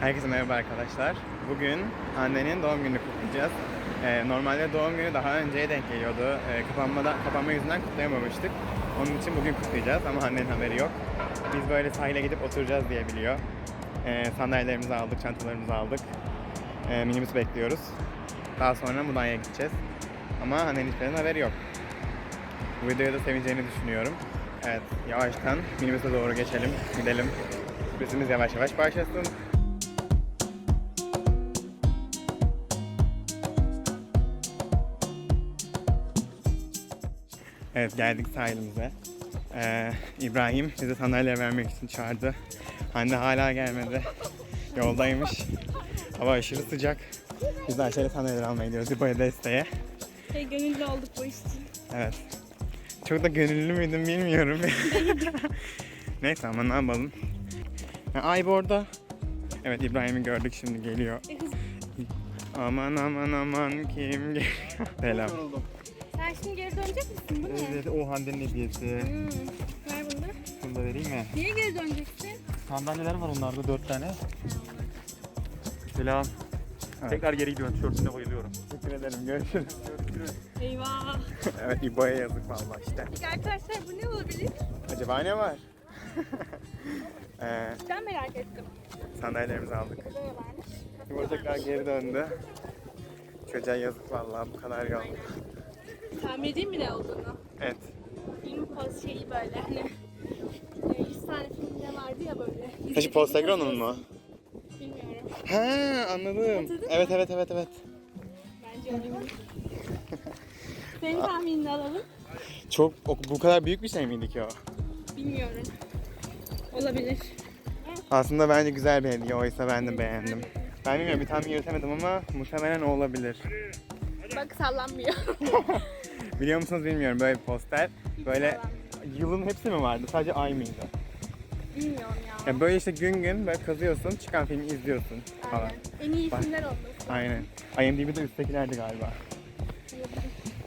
Herkese merhaba arkadaşlar. Bugün annenin doğum gününü kutlayacağız. Ee, normalde doğum günü daha önceye denk geliyordu. Ee, kapanmada, kapanma yüzünden kutlayamamıştık. Onun için bugün kutlayacağız ama annenin haberi yok. Biz böyle sahile gidip oturacağız diye biliyor. Ee, sandalyelerimizi aldık, çantalarımızı aldık. Ee, minibüs bekliyoruz. Daha sonra Mudanya'ya gideceğiz. Ama annenin hiçbirinin haberi yok. Bu videoya da seveceğini düşünüyorum. Evet, yavaştan minibüse doğru geçelim, gidelim. Sürprizimiz yavaş yavaş başlasın. Evet geldik sahilimize. Ee, İbrahim bize sandalye vermek için çağırdı. Hande hala gelmedi. Yoldaymış. Hava aşırı sıcak. Biz de aşağıya sandalyeler almaya gidiyoruz. İbo'ya desteğe. Şey gönüllü olduk bu iş için. Evet. Çok da gönüllü müydüm bilmiyorum. Neyse ama ne yapalım. Ay bu orada. Evet İbrahim'i gördük şimdi geliyor. E, Aman aman aman kim geliyor? Selam. Sen şimdi geri dönecek misin? Bu ne? Evet, o Hande'nin hediyesi. Hmm, ver bunu da. Bunu da vereyim mi? Niye geri döneceksin? Sandalyeler var onlarda dört tane. Selam. Evet. Tekrar geri gidiyorum. Tişörtüne bayılıyorum. Teşekkür ederim. Görüşürüz. Eyvah. evet İbo'ya yazık vallahi işte. Peki arkadaşlar bu ne olabilir? Acaba ne var? ee, Ben merak ettim. sandalyelerimizi aldık. İbo tekrar geri döndü. Çocuğa yazık vallahi bu kadar yol. Tahmin edeyim mi ne olduğunu? Evet. Film poz şeyi böyle hani. e, 100 tane filmde vardı ya böyle. Taşı Postagron'un mu? Bilmiyorum. Ha anladım. Evet evet evet evet. Bence olabilir. Senin tahminini alalım. Çok bu kadar büyük bir şey miydi ki o? Bilmiyorum. Olabilir. Aslında bence güzel bir hediye oysa ben de beğendim. Ben bilmiyorum bir tahmin yürütemedim ama muhtemelen o olabilir. Bak sallanmıyor. Biliyor musunuz bilmiyorum böyle bir poster. Böyle sallanmıyor. yılın hepsi mi vardı? Sadece ay mıydı? Bilmiyorum ya. Ya böyle işte gün gün böyle kazıyorsun, çıkan filmi izliyorsun falan. Aynen. En iyi Bak. filmler olması. Aynen. IMDb'de üsttekilerdi galiba.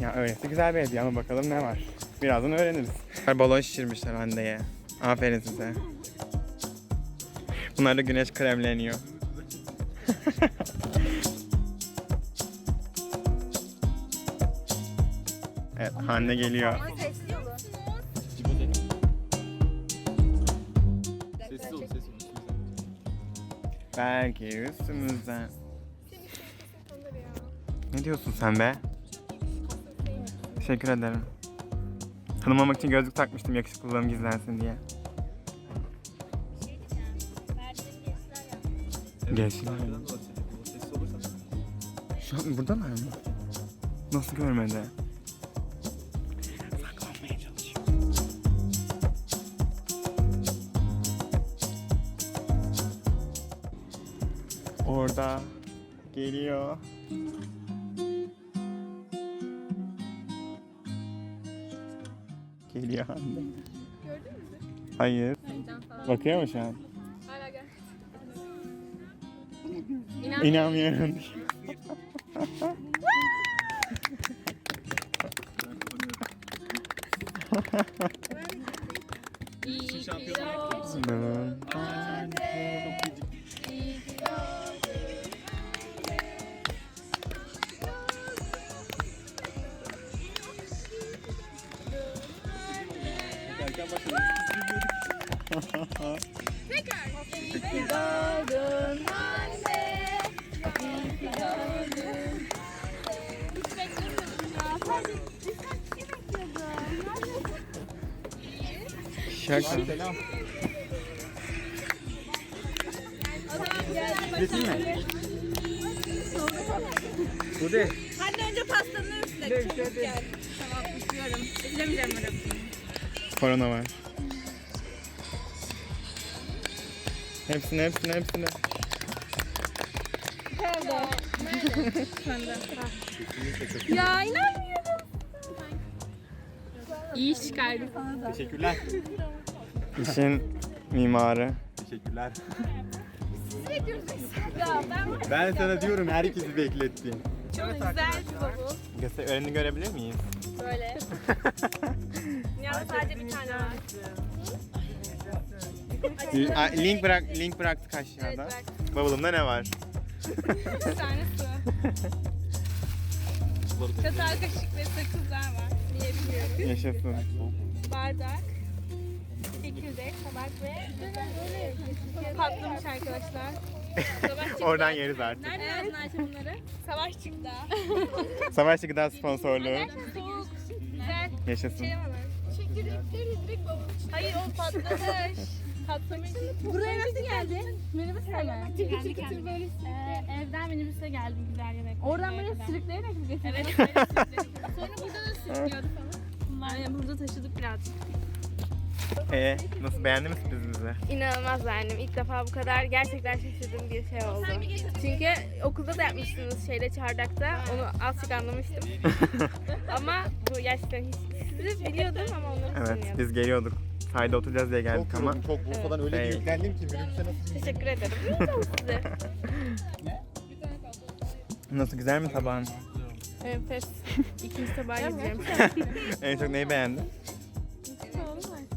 Ya öylesi güzel bir hediye ama bakalım ne var. Birazdan öğreniriz. Balon şişirmişler Hande'ye. Aferin size. Bunlar da güneş kremleniyor. evet Hande geliyor. Sesli olun. Sessiz olun, sessiz olun. Belki üstümüzden. Ne diyorsun sen be? Teşekkür ederim. Tanımamak için gözlük takmıştım yakışıklılığım gizlensin diye. Olursan. Şu an buradalar mı? Nasıl görmedi? Orada geliyor. Geliyor anne. Gördün mü? Hayır. Bakıyor mu şu an? Hala gel. İnan. İnanmıyorum. İyi ki doğdun. Anne. Hiç beklemiyordum ya. Sadece birkaç şey bekliyordum. Neredesin? Şaka. Selam. Mi? Bu de. Hadi önce pastanın üstüne. Çabuk gel. Tamam üflüyorum. Üflemeyeceğim ben. Korona var. Hepsini hepsini hepsini. Nerede? Nerede? Sende. Ya inanmıyorum. İyi iş da. Teşekkürler. İşin mimarı. Teşekkürler. Ben sana diyorum herkesi beklettin. çok güzel bavul. Göster önünü görebilir miyiz? Böyle. Ya sadece bir tane var. Aa, link bırak link bıraktık aşağıda. Evet, Bavulumda ne var? Bir tane su. Çatal kaşık ve sakızlar var. Yiyebiliyoruz. Yaşasın. Bardak. Çekirdek, tabak ve patlamış arkadaşlar. Savaş. Oradan yeriz artık. Nerede aldın Ayşe bunları? Savaş çıktı. Savaşçı gıda sponsorluğu. Soğuk. Güzel. Yaşasın. Şey var. Çekirdekleri direkt bavulun Hayır o patlamış. Buraya nasıl geldin? Minibüsle mi? Çıkır çıkır böyle ee, Evden minibüsle geldim güzel yemek. Oradan böyle sürükleyerek mi getirdin? Evet böyle sürükledik. Sonra burada da sürüklüyordu falan. Aynen burada taşıdık birazcık. Ee, nasıl beğendin mi sürprizimizi? İnanılmaz beğendim. İlk defa bu kadar gerçekten şaşırdığım bir şey oldu. Çünkü okulda da yapmıştınız şeyde çardakta. Onu azıcık anlamıştım. ama bu gerçekten hiç sizi biliyordum ama onları Evet bilmiyordum. biz geliyorduk. Sahilde oturacağız diye geldik Çok ama yoruldum, çok Bursa'dan öyle Evet. bir yüklendim ki minibüse nasıl Teşekkür ederim. Size. nasıl güzel mi tabağın? Enfes. İkinci tabağa gideceğim. en çok neyi beğendin?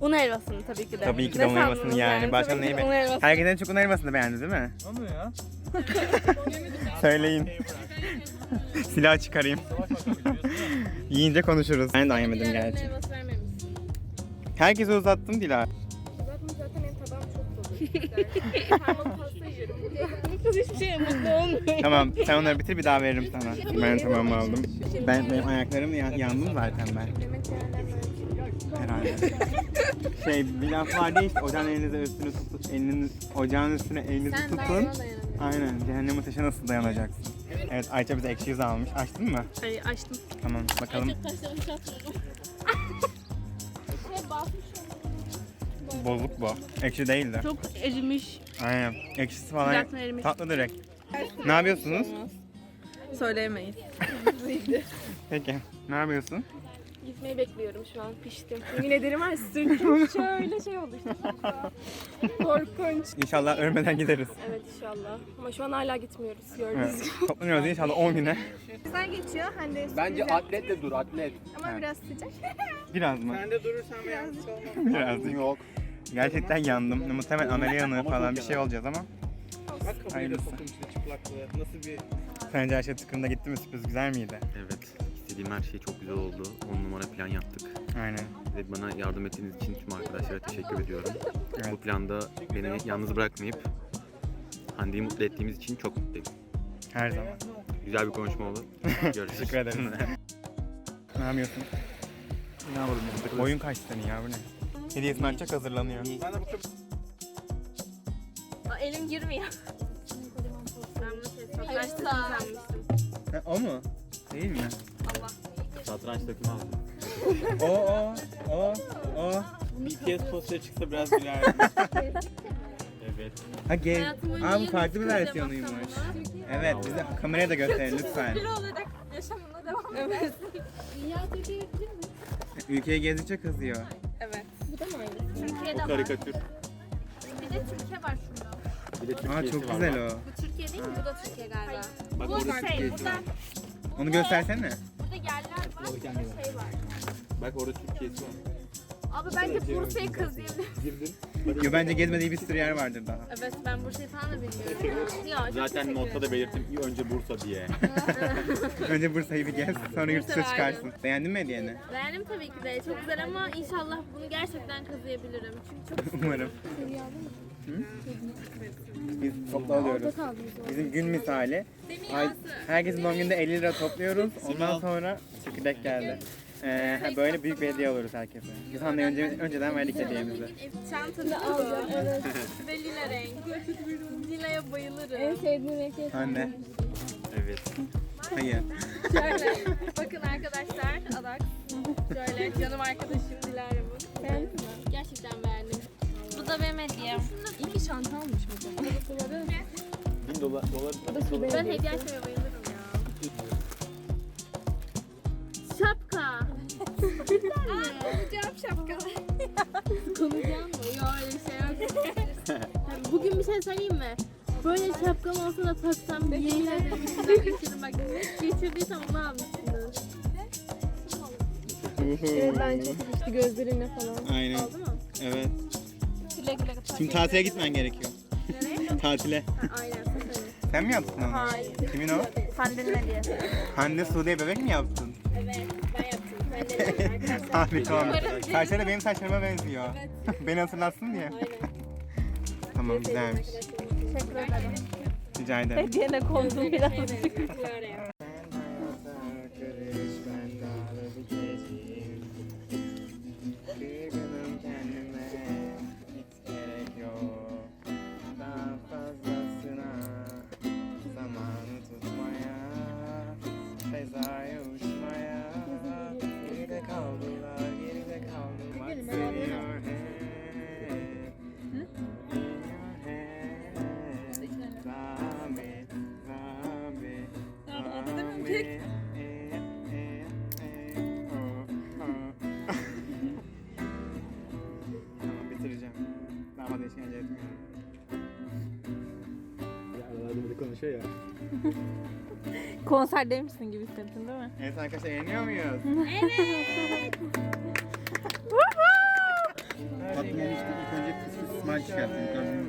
Un helvasını tabii ki de. Tabii ki de Ne un helvasını sandınız yani. Başka Tabii ki neyi de be- un helvası. Herkesten çok un helvasını beğendi değil mi? Ama ya. Söyleyin. Silah çıkarayım. Yiyince konuşuruz. Ben de yemedim gerçi. helvası. Herkese uzattım Dila. Zaten zaten benim tabağım çok dolu. Parmalı pasta yiyorum. Kız hiçbir şeye mutlu olmuyor. Tamam sen onları bitir bir daha veririm sana. Ben tamam aldım. Ben benim ayaklarım ya- yandım zaten ben. Herhalde. Şey bir laf vardı ya işte ocağın elinize üstünü tutun, eliniz, ocağın üstüne elinizi tutun. Aynen cehennem ateşe nasıl dayanacaksın? Evet Ayça bize ekşi yüz almış. Açtın mı? Ay açtım. Tamam bakalım. Bozuk bu. Ekşi değildi. Çok erimiş. Aynen. Ekşisi falan Sıcaktan erimiş. tatlı direkt. Ne yapıyorsunuz? Söyleyemeyiz. Peki. Ne yapıyorsun? Gitmeyi bekliyorum şu an. Piştim. Yemin ederim var sırtım şöyle şey oldu işte. Korkunç. İnşallah ölmeden gideriz. Evet inşallah. Ama şu an hala gitmiyoruz gördüğünüz Evet. gibi. Toplanıyoruz inşallah 10 güne. Güzel geçiyor. Hande Bence atletle dur atlet. Ama Evet. biraz sıcak. Biraz mı? Sen de durursan ben Biraz. Yok. Gerçekten yandım. Muhtemelen ameliyanı falan bir şey olacağız ama. Bak kapıyı da Hayırlısı. sokun çıplaklığı. Nasıl bir... Sence her şey tıkırında gitti mi? Sürpriz güzel miydi? Evet, istediğim her şey çok güzel oldu. 10 numara plan yaptık. Aynen. Ve bana yardım ettiğiniz için tüm arkadaşlara teşekkür ediyorum. Evet. Bu planda beni yalnız bırakmayıp Hande'yi mutlu ettiğimiz için çok mutluyum. Her zaman. Güzel bir konuşma oldu. Görüşürüz. Teşekkür ederim. ne yapıyorsun? ne yapalım? Boyun kaç senin ya bu ne? Hediyesini açacak hazırlanıyor. Ben de bu. Aa, elim girmiyor. Ben bunu şey satrançta sanmıştım. Ha, o mu? Değil mi? Satranç takımı aldım. O o o o. BTS posteri çıksa biraz gülerdim. Evet. Ha gel. Aa bu farklı bir versiyonuymuş. Evet bize kameraya da gösterin lütfen. olarak yaşamına devam Evet. Ülkeyi gezdikçe kızıyor. Evet. Bu da mı aynı? Türkiye'de var. Karikatür. Bir de Türkiye var şurada. Bir de Aa Türkiye'si çok var. güzel bak. o. Bu Türkiye değil mi? Bu da Türkiye galiba. Bak Bu orada şey, Türkiye'si burada, var. Onu göstersene. burada yerler var. Burada şey var. Bak orada Türkiye'si var. Abi bence Bursa'yı kazıyabilirim. Girdin. Yo bence gezmediği bir sürü yer vardır daha. Evet ben Bursa'yı falan da bilmiyorum. ya, çok Zaten teşekkür notta da ederim. belirttim. İyi önce Bursa diye. Önce Bursa'yı bir gez, sonra yurt dışına çıkarsın. Beğendin mi hediyeni? Beğendim tabii ki de. Çok güzel ama inşallah bunu gerçekten kazıyabilirim. Çünkü çok Umarım. Hı? Biz toplu alıyoruz. Bizim gün misali. Ay, herkesin doğum gününde 50 lira topluyoruz. Ondan sonra çekirdek geldi. Ee, ha, böyle büyük bir hediye alıyoruz herkese. Biz Hande'ye önce, önceden verdik hediyemizi. çantada alacağım. Evet. Ve lila renk. Lila'ya bayılırım. En sevdiğim renk. Hande. Evet. Hayır. Şöyle. Bakın arkadaşlar. Adak. Şöyle canım arkadaşım Dilara bu. Beğendin mi? Gerçekten beğendim. Bu da benim hediyem. İyi ki çanta almış bu. Bin dolar. dolar. Ben hediye açmaya bayılırım ya. Şapka. Konuşacağım şapka. Konuşacağım mı? Yok öyle bir şey yok. Bugün bir şey söyleyeyim mi? Böyle şapkam olsa da taksam yemin ederim içinden geçiririm. Bak ne geçirdiysem onu almışsınız. Evet bence işte gözlerine falan. Aynen. Oldu mu? Evet. Güle güle Şimdi tatile gitmen gerekiyor. Tatile. Aynen. Sen mi yaptın onu? Hayır. Kimin o? Hande'nin hediyesi. Hande Sude'ye bebek mi yaptın? Harika olmuş. Saçları benim saçlarıma benziyor. Beni hatırlatsın diye. tamam güzelmiş. Teşekkür ederim. Rica ederim. Hediyene kondum birazcık. Konserdeymişsin gibi hissettin değil mi? Evet arkadaşlar eğleniyor muyuz? Tatlının işte ilk önce kıs kıs smile çıkarttım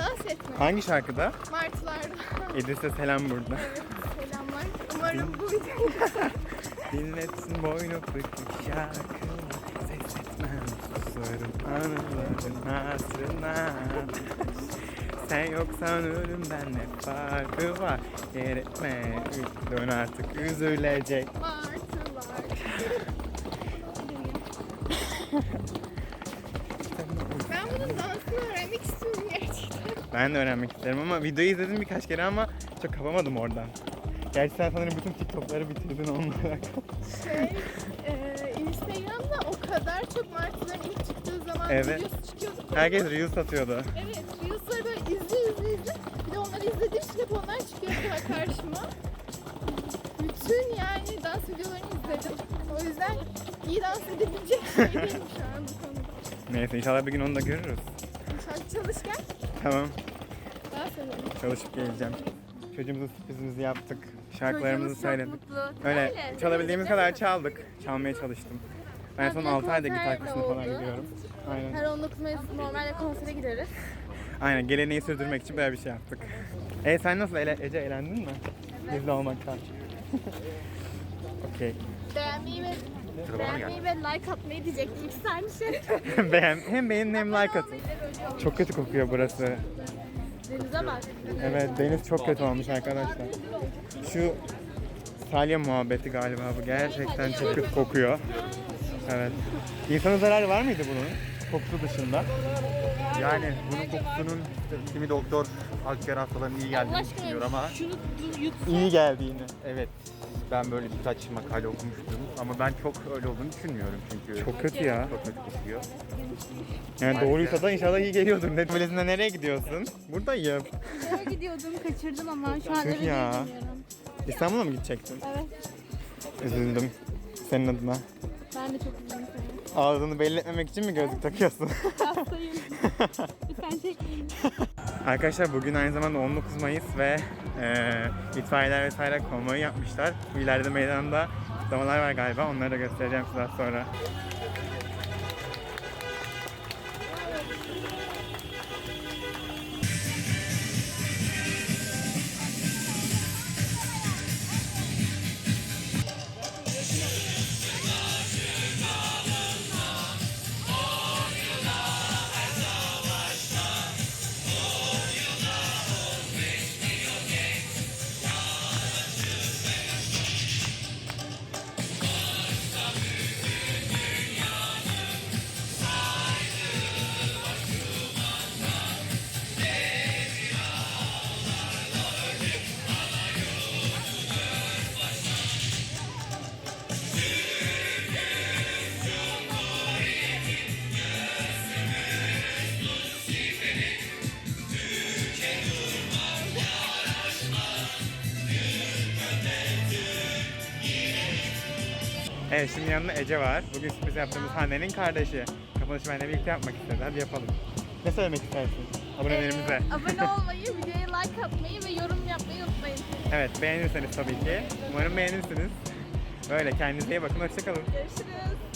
dans etmek. Hangi şarkıda? İdris'e selam burada. Selamlar. Umarım bu videoyu Dinletsin boynu bükük şarkı. Ses etmem susarım anıların hatırına Sen yoksan ölümden ne farkı var? Yer etme. Dön artık üzülecek Ben de öğrenmek isterim ama videoyu izledim birkaç kere ama çok kapamadım oradan Gerçi sen sanırım bütün TikTok'ları bitirdin onunla alakalı. Şey, e, Instagram'da o kadar çok martıların ilk çıktığı zaman Evet. videosu çıkıyordu. Herkes Reels atıyordu. Evet, Reels'ları böyle izle izle izle. Bir de onları izlediğim için hep onlar çıkıyor böyle karşıma. Bütün yani dans videolarını izledim. O yüzden iyi dans edebilecek şeydeyim şu an bu konuda. Neyse inşallah bir gün onu da görürüz. Çalış, çalış gel. Tamam. Çalışıp geleceğim. Çocuğumuza sürprizimizi yaptık. Şarkılarımızı Çocuğumuz çok söyledik. mutlu. Öyle Öyle, çalabildiğimiz kadar çaldık. Çalmaya çalıştım. Ben son Haftaya 6 ayda gitar konser de kursuna falan oldu. gidiyorum. Aynen. Her 19 Mayıs normalde konsere gideriz. Aynen geleneği sürdürmek için böyle bir şey yaptık. E sen nasıl Ele- Ece eğlendin mi? Bizde olmaktan. Okey. Beğenmeyi ve beğenmeyi ve like atmayı diyecektim. İkisi aynı şey. Beğen, hem beğenin hem like atın. Çok kötü kokuyor burası. Denize bak. Evet deniz çok kötü olmuş arkadaşlar. Şu salya muhabbeti galiba bu. Gerçekten çok kötü kokuyor. Evet. İnsana zararı var mıydı bunun? Kokusu dışında. Yani bunun kokusunun kimi doktor akciğer hastalarının iyi geldiğini düşünüyor ama Şunu dur yut. İyi geldiğini. evet ben böyle birkaç makale okumuştum ama ben çok öyle olduğunu düşünmüyorum çünkü Çok kötü ya. çok kötü kokuyor. Yani doğruysa da inşallah iyi geliyordur. Ne Valizinde nereye gidiyorsun? Buradayım. Nereye gidiyordum kaçırdım ama şu an eve ya. geri dönüyorum. İstanbul'a mı gidecektin? Evet. Üzüldüm. Senin adına. Ben de çok üzüldüm seni. Ağladığını belli etmemek için mi gözlük takıyorsun? Hastayım. Lütfen çekmeyin. Arkadaşlar bugün aynı zamanda 19 Mayıs ve e, itfaiyeler vesaire konvoyu yapmışlar. İleride meydanda kutlamalar var galiba. Onları da göstereceğim size sonra. Evet şimdi yanında Ece var. Bugün sürpriz yaptığımız Hande'nin kardeşi. Kapanışı benimle birlikte yapmak istedi. Hadi yapalım. Ne söylemek istersin abonelerimize? Ee, abone olmayı, videoya like atmayı ve yorum yapmayı unutmayın. Evet beğenirseniz tabii ki. Umarım beğenirsiniz. Böyle kendinize iyi bakın. Hoşçakalın. Görüşürüz.